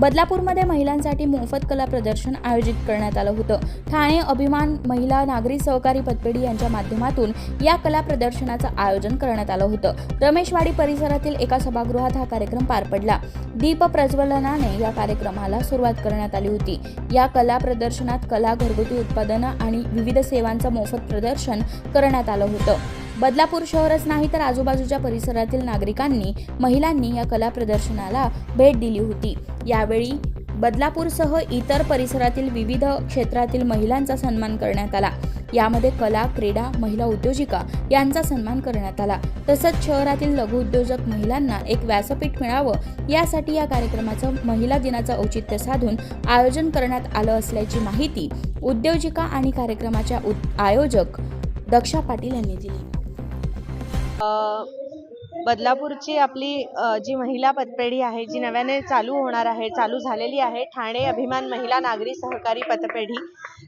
बदलापूरमध्ये महिलांसाठी मोफत कला प्रदर्शन आयोजित करण्यात आलं होतं. ठाणे अभिमान महिला नागरी सहकारी पतपेढी यांच्या माध्यमातून या कला प्रदर्शनाचं आयोजन करण्यात आलं होतं. रमेशवाडी परिसरातील एका सभागृहात हा कार्यक्रम पार पडला. दीप प्रज्वलनाने या कार्यक्रमाला सुरुवात करण्यात आली होती. या कला प्रदर्शनात कला घरगुती उत्पादनं आणि विविध सेवांचं मोफत प्रदर्शन करण्यात आलं होतं. बदलापूर शहरच नाही तर आजूबाजूच्या परिसरातील नागरिकांनी महिलांनी या कला प्रदर्शनाला भेट दिली होती. यावेळी बदलापूरसह इतर परिसरातील विविध क्षेत्रातील महिलांचा सन्मान करण्यात आला. यामध्ये कला क्रीडा महिला उद्योजिका यांचा सन्मान करण्यात आला. तसंच शहरातील लघुउद्योजक महिलांना एक व्यासपीठ मिळावं यासाठी या कार्यक्रमाचं महिला दिनाचं औचित्य साधून आयोजन करण्यात आलं असल्याची माहिती उद्योजिका आणि कार्यक्रमाच्या आयोजक दक्षा पाटील यांनी दिली. 呃 बदलापूरची आपली जी महिला पतपेढी आहे जी नव्याने चालू होणार आहे चालू झालेली आहे ठाणे अभिमान महिला नागरी सहकारी पतपेढी.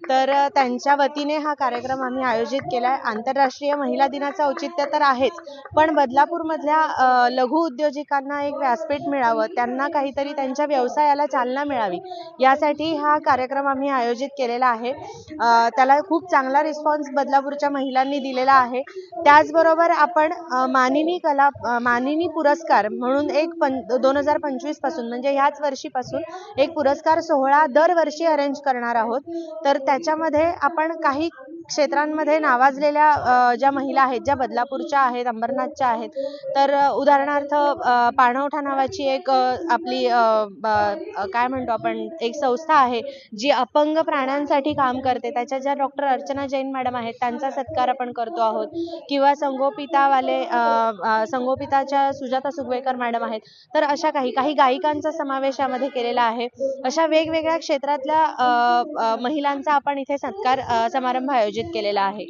तर त्यांच्या वतीने हा कार्यक्रम आम्ही आयोजित केला आहे आंतरराष्ट्रीय महिला दिनाचं औचित्य तर आहेच पण बदलापूरमधल्या लघु उद्योजिकांना एक व्यासपीठ मिळावं त्यांना काहीतरी त्यांच्या व्यवसायाला चालना मिळावी यासाठी हा कार्यक्रम आम्ही आयोजित केलेला आहे. त्याला खूप चांगला रिस्पॉन्स बदलापूरच्या महिलांनी दिलेला आहे. त्याचबरोबर आपण मानिनी कला मानिनी पुरस्कार म्हणून एक पं दोन हजार पंचवीसपासून म्हणजे ह्याच वर्षीपासून एक पुरस्कार सोहळा दरवर्षी अरेंज करणार आहोत. तर त्याच्यामध्ये आपण काही क्षेत्रांमध्ये नावाजलेल्या ज्या महिला आहेत ज्या बदलापूरच्या आहेत अंबरनाथच्या आहेत तर उदाहरणार्थ पाणवठा नावाची एक आपली काय म्हणतो आपण एक संस्था आहे जी अपंग प्राण्यांसाठी काम करते. त्याच्या ज्या डॉक्टर अर्चना जैन मॅडम आहेत त्यांचा सत्कार आपण करतो आहोत. किंवा संगोपितावाले संगोपिताच्या सुजाता सुगवेकर मॅडम आहेत. तर अशा काही काही गायिकांचा समावेश यामध्ये केलेला आहे. अशा वेगवेगळ्या क्षेत्रातल्या महिलांचा आपण इथे सत्कार समारंभ आयोजित आयोजित केलेला आहे.